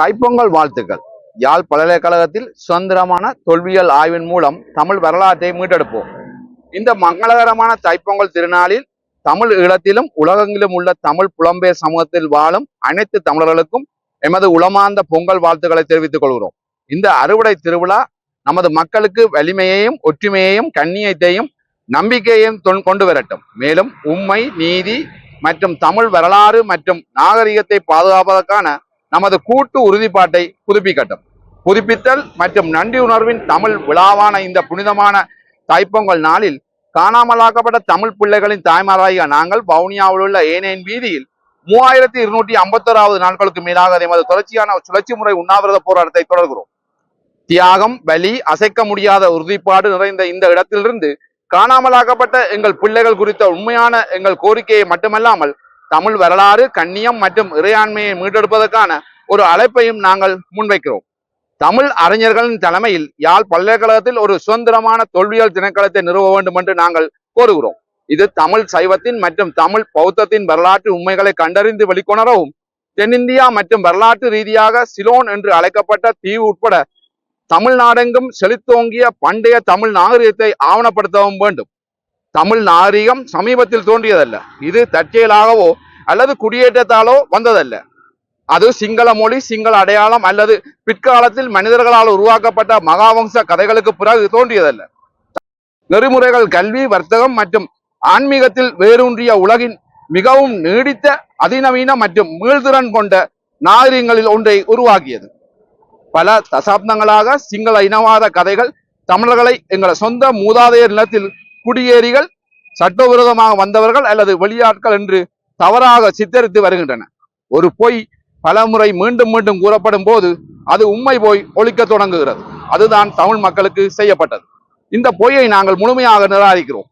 தைப்பொங்கல் வாழ்த்துக்கள். யாழ் பல்கலைக்கழகத்தில் சுதந்திரமான தொல்வியல் ஆய்வின் மூலம் தமிழ் வரலாற்றை மீட்டெடுப்போம். இந்த மங்களகரமான தைப்பொங்கல் திருநாளில் தமிழ் ஈழத்திலும் உலகெங்கிலும் உள்ள தமிழ் புலம்பெயர் சமூகத்தில் வாழும் அனைத்து தமிழர்களுக்கும் எமது உளமார்ந்த பொங்கல் வாழ்த்துக்களை தெரிவித்துக் கொள்கிறோம். இந்த அறுவடை திருவிழா நமது மக்களுக்கு வலிமையையும் ஒற்றுமையையும் கண்ணியத்தையும் நம்பிக்கையையும் தொன்- கொண்டு வரட்டும். மேலும் உண்மை நீதி மற்றும் தமிழ் வரலாறு மற்றும் நாகரிகத்தை பாதுகாப்பதற்கான நமது கூட்டு உறுதிப்பாட்டை புதுப்பிக்கட்டும். புதுப்பித்தல் மற்றும் நன்றி உணர்வின் தமிழ் விழாவான இந்த புனிதமான தைப்பொங்கல் நாளில் காணாமலாக்கப்பட்ட தமிழ் பிள்ளைகளின் தாய்மாராகிய நாங்கள் வவுனியாவில் உள்ள ஏனையின் வீதியில் மூவாயிரத்தி இருநூற்றி ஐம்பத்தோராவது நாட்களுக்கு மேலாக எமது தொடர்ச்சியான சுழற்சி முறை உண்ணாவிரத போராட்டத்தை தொடர்கிறோம். தியாகம் வலி அசைக்க முடியாத உறுதிப்பாடு நிறைந்த இந்த இடத்திலிருந்து காணாமலாக்கப்பட்ட எங்கள் பிள்ளைகள் குறித்த உண்மையான எங்கள் கோரிக்கையை மட்டுமல்லாமல் தமிழ் வரலாறு கண்ணியம் மற்றும் இறையாண்மையை மீட்டெடுப்பதற்கான ஒரு அழைப்பையும் நாங்கள் முன்வைக்கிறோம். தமிழ் அறிஞர்களின் தலைமையில் யாழ் பல்கலைக்கழகத்தில் ஒரு சுதந்திரமான தொல்வியல் திணைக்களத்தை நிறுவ வேண்டும் என்று நாங்கள் கோருகிறோம். இது தமிழ் சைவத்தின் மற்றும் தமிழ் பௌத்தத்தின் வரலாற்று உண்மைகளை கண்டறிந்து வெளிக்கொணரவும் தென்னிந்தியா மற்றும் வரலாற்று ரீதியாக சிலோன் என்று அழைக்கப்பட்ட தீவு உட்பட தமிழ்நாடெங்கும் செழித்தோங்கிய பண்டைய தமிழ் நாகரிகத்தை ஆவணப்படுத்தவும் வேண்டும். தமிழ் நாகரிகம் சமீபத்தில் தோன்றியதல்ல. இது தற்செயலாகவோ அல்லது குடியேற்றத்தாலோ வந்ததல்ல. அது சிங்கள மொழி சிங்கள அடையாளம் அல்லது பிற்காலத்தில் மனிதர்களால் உருவாக்கப்பட்ட மகாவம்ச கதைகளுக்கு பிறகு தோன்றியதல்ல. நெறிமுறைகள் கல்வி வர்த்தகம் மற்றும் ஆன்மீகத்தில் வேரூன்றிய உலகின் மிகவும் நீடித்த அதிநவீன மற்றும் மீள்திறன் கொண்ட நாகரிகங்களில் ஒன்றை உருவாக்கியது. பல தசாப்தங்களாக சிங்கள இனவாத கதைகள் தமிழர்களை எங்கள் சொந்த மூதாதையர் நிலத்தில் குடியேறிகள் சட்டவிரோதமாக வந்தவர்கள் அல்லது வெளியாட்கள் என்று தவறாக சித்தரித்து வருகின்றன. ஒரு பொய் பலமுறை மீண்டும் மீண்டும் கூறப்படும் போது அது உண்மை போய் ஒழிக்க தொடங்குகிறது. அதுதான் தமிழ் மக்களுக்கு செய்யப்பட்டது. இந்த பொய்யை நாங்கள் முழுமையாக நிராகரிக்கிறோம்.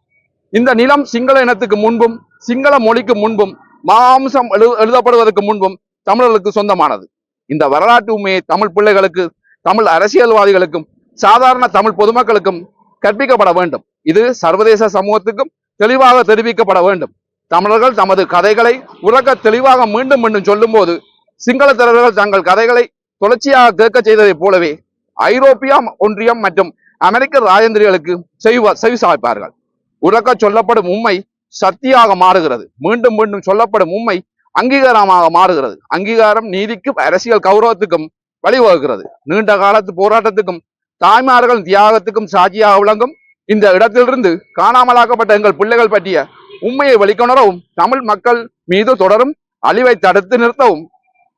இந்த நிலம் சிங்கள இனத்துக்கு முன்பும் சிங்கள மொழிக்கு முன்பும் மாம்சம் எழு எழுதப்படுவதற்கு முன்பும் தமிழர்களுக்கு சொந்தமானது. இந்த வரலாற்று உண்மையை தமிழ் பிள்ளைகளுக்கு தமிழ் அரசியல்வாதிகளுக்கும் சாதாரண தமிழ் பொதுமக்களுக்கும் கற்பிக்கப்பட வேண்டும். இது சர்வதேச சமூகத்துக்கும் தெளிவாக தெரிவிக்கப்பட வேண்டும். தமிழர்கள் தமது கதைகளை உறக்க தெளிவாக மீண்டும் மீண்டும் சொல்லும்போது சிங்களத்தரர்கள் தங்கள் கதைகளை தொடர்ச்சியாக கேட்க செய்ததைப் போலவே ஐரோப்பிய ஒன்றியம் மற்றும் அமெரிக்க ராஜேந்திரிகளுக்கு செய்வ செவிசாய்ப்பார்கள் உறக்க சொல்லப்படும் உண்மை சக்தியாக மாறுகிறது. மீண்டும் மீண்டும் சொல்லப்படும் உண்மை அங்கீகாரமாக மாறுகிறது. அங்கீகாரம் நீதிக்கும் அரசியல் கௌரவத்துக்கும் வழிவகுக்கிறது. நீண்ட காலத்து போராட்டத்துக்கும் தாய்மார்கள் தியாகத்துக்கும் சாட்சியாக விளங்கும் இந்த இடத்திலிருந்து காணாமலாக்கப்பட்ட எங்கள் பிள்ளைகள் பற்றிய உண்மையை வெளிக்கொணரவும் தமிழ் மக்கள் மீது தொடரும் அழிவை தடுத்து நிறுத்தவும்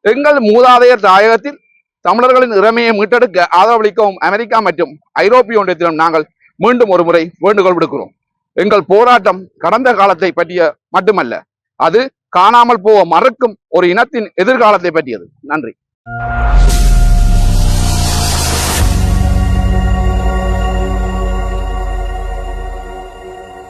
எங்கள் மூதாதையர் தாயகத்தில் தமிழர்களின் இறமையை மீட்டெடுக்க ஆதரவளிக்கவும் அமெரிக்கா மற்றும் ஐரோப்பிய ஒன்றியத்திலும் நாங்கள் மீண்டும் ஒரு முறை வேண்டுகோள் விடுக்கிறோம். எங்கள் போராட்டம் கடந்த காலத்தை பற்றிய மட்டுமல்ல அது காணாமல் போக மறுக்கும் ஒரு இனத்தின் எதிர்காலத்தை பற்றியது. நன்றி.